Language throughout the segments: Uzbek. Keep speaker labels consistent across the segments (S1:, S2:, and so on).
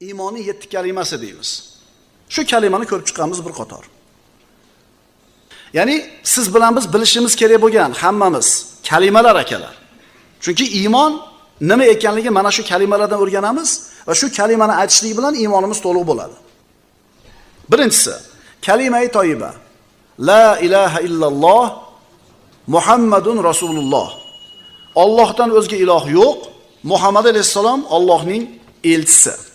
S1: iymonni yetti kalimasi deymiz. Shu kalimani ko'rib chiqqanmiz bir qator. Ya'ni siz bilan biz bilishimiz kerak bo'lgan hammamiz kalimalar akalar. Chunki iymon nima ekanligi mana shu kalimalardan o'rganamiz va shu kalimani aytishlik bilan iymonimiz to'liq bo'ladi. Birinchisi, kalima toyiba. La ilaha illalloh Muhammadun Rasululloh. Allohdan o'zga iloh yo'q. Muhammad alayhissalom Allohning elchisi.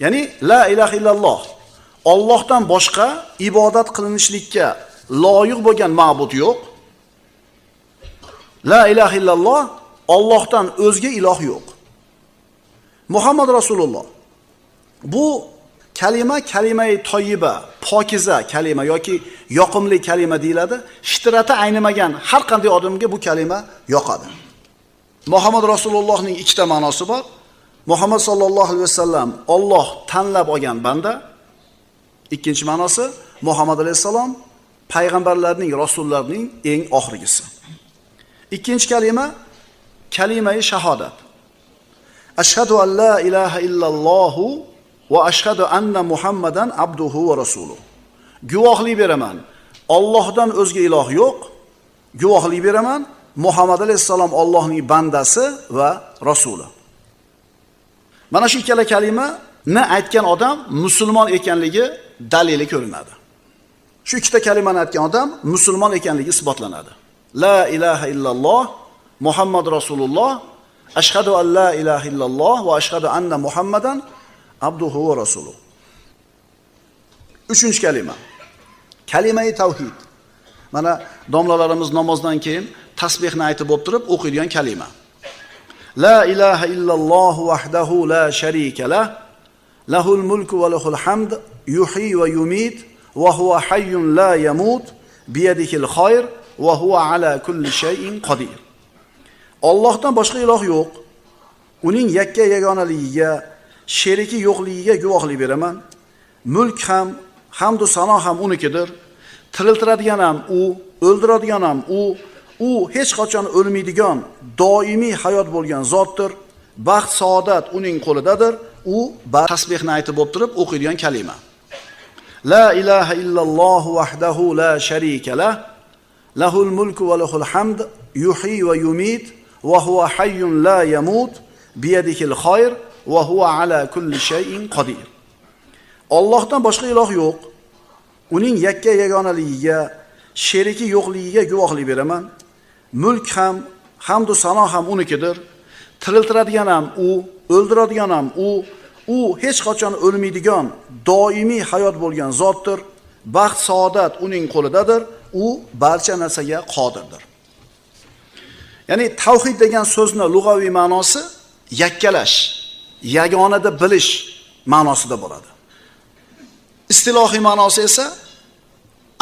S1: Ya'ni la ilaha illalloh. Allohdan boshqa ibodat qilinishlikka loyiq bo'lgan ma'bud yo'q. La ilaha illalloh Allohdan o'zga iloh yo'q. Muhammad Rasululloh. Bu kalima kalimai toyiba, pokiza kalima yoki yoqimli kalima deyiladi. Shitrati aynimagan har qanday odamga bu kalima yoqadi. Muhammad Rasulullohning ikkita ma'nosi bor. Muhammad sallallohu alayhi vasallam Alloh tanlab olgan banda. Ikkinchi ma'nosi Muhammad alayhisalom payg'ambarlarning, rasullarning eng oxirgisi. Ikkinchi kalima kalimai shahodat. Ashhadu an la ilaha illalloh va ashhadu anna Muhammadan abduhu va rasuluhu. Guvohlik beraman. Allohdan o'zga iloh yo'q. Guvohlik beraman. Muhammad alayhissalom Allohning bandasi va rasuli. Mana shu ikkala kalima ni aytgan odam musulmon ekanligi dalili ko'rinadi. Shu ikkita kalimani aytgan odam musulmon ekanligi isbotlanadi. La ilaha illalloh Muhammad rasululloh ashhadu an la ilaha illalloh va ashhadu anna Muhammadan abduhu va rasuluh. Uchinchi kalima. Kalimai tavhid. Mana domlalarimiz namozdan keyin tasbihni aytib bo'lib turib o'qiydigan kalima. La ilaha illalloh wahdahu la sharika lah. Lahul mulku va lahul hamd yuhyi va yumit va huwa hayyun la yamut biyadihil khayr va huwa ala kulli shay'in qodir. Allohdan boshqa iloh yo'q. Uning yakka yagonaligiga, sheriki yo'qligiga guvohlik beraman. Mulk ham, hamd va sano ham unikidir. Tiriltiradigan ham u, o'ldiradigan ham u, u hech qachon o'lmaydigan, doimiy hayot bo'lgan zotdir. Baxt, saodat uning qo'lidadir. U tasbihni aytib bo'lib turib o'qiydigan kalima. La ilaha illalloh wahdahu la sharika lah. Lahul mulku va lahul hamd yuhyi va yumit va huwa hayyun la yamut biyadihil xoyr va huwa ala kulli shay'in qodir. Allohdan boshqa iloh yo'q. Uning yakka yagonaligiga, sheriki yo'qligiga guvohlik beraman. Mulk ham, hamdu sano ham unikidir. Tiriltiradigan ham u, o'ldiradigan ham u, u hech qachon o'lmaydigan, doimiy hayot bo'lgan zotdir. Baxt, saodat uning qo'lidadir. U barcha narsaga qodirdir. Ya'ni tavhid degan so'zni lug'aviy ma'nosi yakkalash, yagonada bilish ma'nosida bo'ladi. Istilohiy ma'nosi esa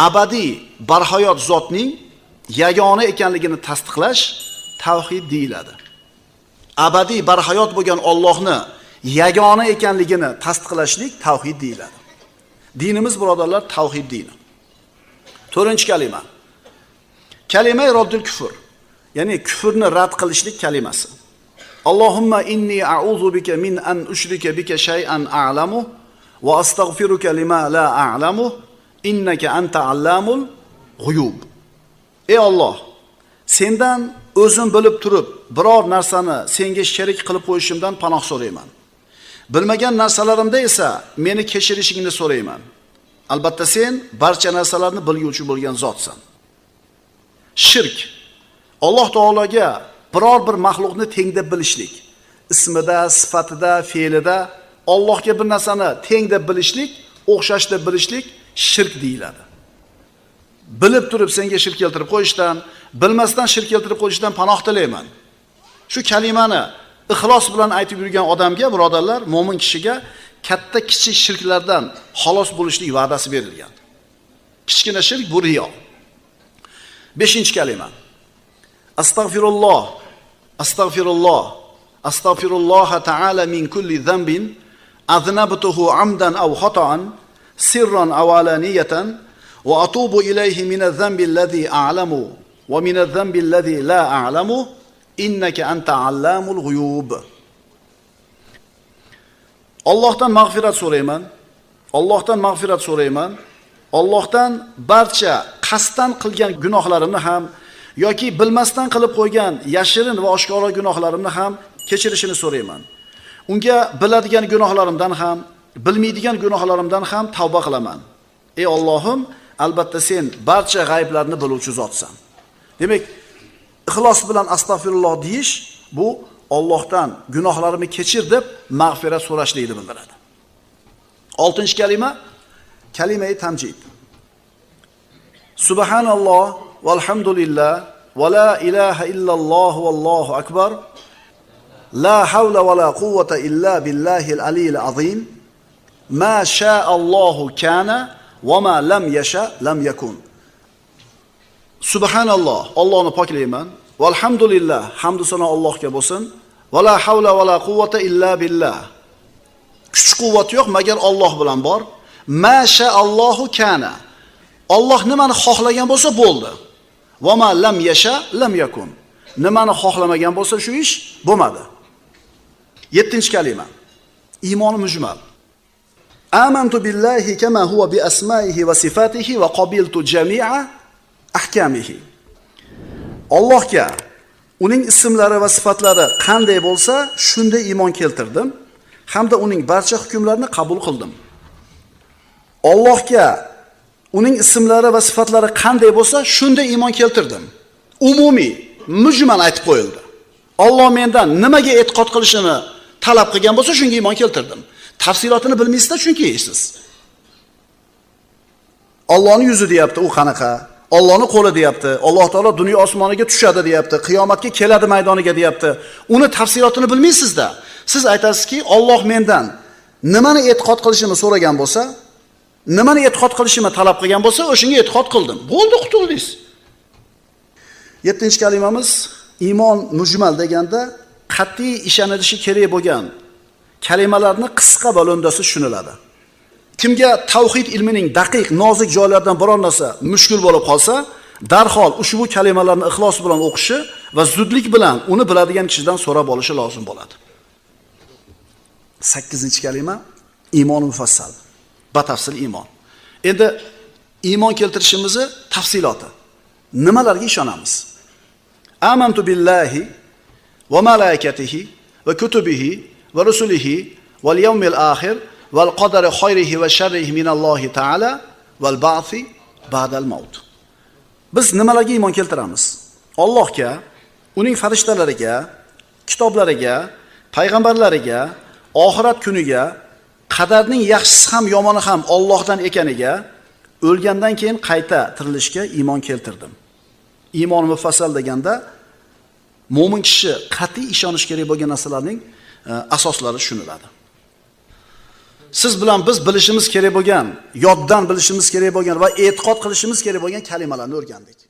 S1: abadiy barhayot zotning yagona ekanligini tasdiqlash tavhid deyiladi. Abadiy barhayot bo'lgan Allohni yagona ekanligini tasdiqlashlik tavhid deyiladi. Dinimiz birodarlar tavhid dini. 4 kalima. Kalima roddul kufr. Ya'ni kufrni rad qilishlik kalimasi. Allohumma inni a'udhu bika min an ushrika bika shay'an a'lamu va astaghfiruka lima la a'lamu innaka anta allamul g'uyub. Ey Alloh, sendan o'zim bilib turib biror narsani senga sherik qilib qo'yishimdan panoh so'rayman. Bilmagan narsalarimda esa meni kechirishingni so'rayman. Albatta sen barcha narsalarni bilguvchi bo'lgan zotsan. Shirk Alloh taologa biror bir maxluqni teng deb bilishlik, ismida, sifatida, fe'lida Allohga bir narsani teng deb bilishlik, o'xshash deb bilishlik shirk. Bilib turib senga shirk keltirib qo'yishdan, bilmasdan shirk keltirib qo'yishdan panoh tilayman. Shu kalimani ixlos bilan aytib yurgan odamga, birodarlar, mo'min kishiga katta kichik shirklardan xalos bo'lishlik va'dasi berilgan. Kichkina shirk bu riyo. 5 kalima. Astagfirulloh. Astagfirulloh. Astagfirulloh ta'ala min kulli dhanbin aznabtuhu amdan aw xatoan sirran aw alaniyatan وأتوب إليه من الذنب الذي أعلم ومن الذنب الذي لا أعلم إنك أنت علام الغيوب innaka. Allohdan mag'firat so'rayman. Allohdan mag'firat so'rayman. Allohdan barcha qasddan qilgan gunohlarimni ham yoki bilmasdan qilib qo'ygan yashirin va oshkora gunohlarimni ham kechirishini so'rayman. Unga biladigan gunohlarimdan ham, bilmaydigan gunohlarimdan ham tavba qilaman. Ey Allohim, albatta sen barcha g'ayblarni biluvchi zotsan. Demak, ixlos bilan astag'firulloh deyish bu Allohdan gunohlarimni kechir deb mag'firat so'rashlikni bildiradi. 6 kalima kalimai tamjid. Subhanalloh valhamdulillah va la ilaha illalloh vallohu akbar. La havla va la quvvata illa billahil aliyil azim. Ma shaa Allohu vama lam yasha lam yakun. Subhanalloh, Allohni poklayman. Valhamdulillah, hamd sano Allohga bo'lsin. vala havla va la illa billah. Kuch quvvat yo'q magar Alloh bilan bor. masha Allohu kana. Alloh nimani xohlagan bo'lsa bo'ldi. vama lam yasha lam yakun. Nimani xohlamagan bo'lsa shu ish bo'lmadi. 7 kalima. iymoni mujmal. Amantu billahi kama huwa bi asma'ihi va sifatihi va qabiltu jami'a ahkamihi. Allohga uning ismlari va sifatlari qanday bo'lsa, shunday iymon keltirdim hamda uning barcha hukmlarini qabul qildim. Allohga uning ismlari va sifatlari qanday bo'lsa, shunday iymon keltirdim. Umumiy, mujmal aytib qo'yildi. Alloh mendan nimaga e'tiqod qilishini talab qilgan bo'lsa, shunga iymon keltirdim. Tafsilotini bilmaysizda chunki siz. Allohning yuzi deyapti, u qanaqa? Allohni qo'li deyapti. Alloh taolo dunyo osmoniga tushadi deyapti. Qiyomatga keladi maydoniga deyapti. Uni tafsilotini bilmaysizda. Siz aytasizki, Alloh mendan nimani e'tiqod qilishimni so'ragan bo'lsa, nimani e'tiqod qilishimni talab qilgan bo'lsa, o'shanga e'tiqod qildim. Bo'ldi, qutuldingiz. 7 kalimamiz iymon mujmal deganda qat'iy ishonilishi kerak bo'lgan kalimalarni qisqa balondasi tushuniladi. Kimga tavhid ilmining daqiq, nozik joylaridan biror narsa mushkul bo'lib qolsa, darhol ushbu kalimalarni ixlos bilan o'qishi va zudlik bilan uni biladigan kishidan so'rab olishi lozim bo'ladi. 8 kalima iymon mufassal. Batafsil iymon. Endi iymon keltirishimizni tafsiloti. Nimalarga ishonamiz? Amantu billahi va malaikatihi va kutubihi va rusulihi val yawmil oxir val qadari xayrihi va sharrihi minallohi taala val ba'thi ba'dal maut. Biz nimalarga iymon keltiramiz? Allohga, uning farishtalariga, kitoblariga, payg'ambarlariga, oxirat kuniga, qadarning yaxshisi ham yomoni ham Allohdan ekaniga, o'lgandan keyin qayta tirilishga iymon keltirdim. Iymon mufassal deganda mo'min kishi qat'iy ishonish kerak bo'lgan narsalarning E, asoslari tushuniladi. Siz bilan biz bilishimiz kerak bo'lgan, yoddan bilishimiz kerak bo'lgan va e'tiqod qilishimiz kerak bo'lgan kalimalarni o'rgandik.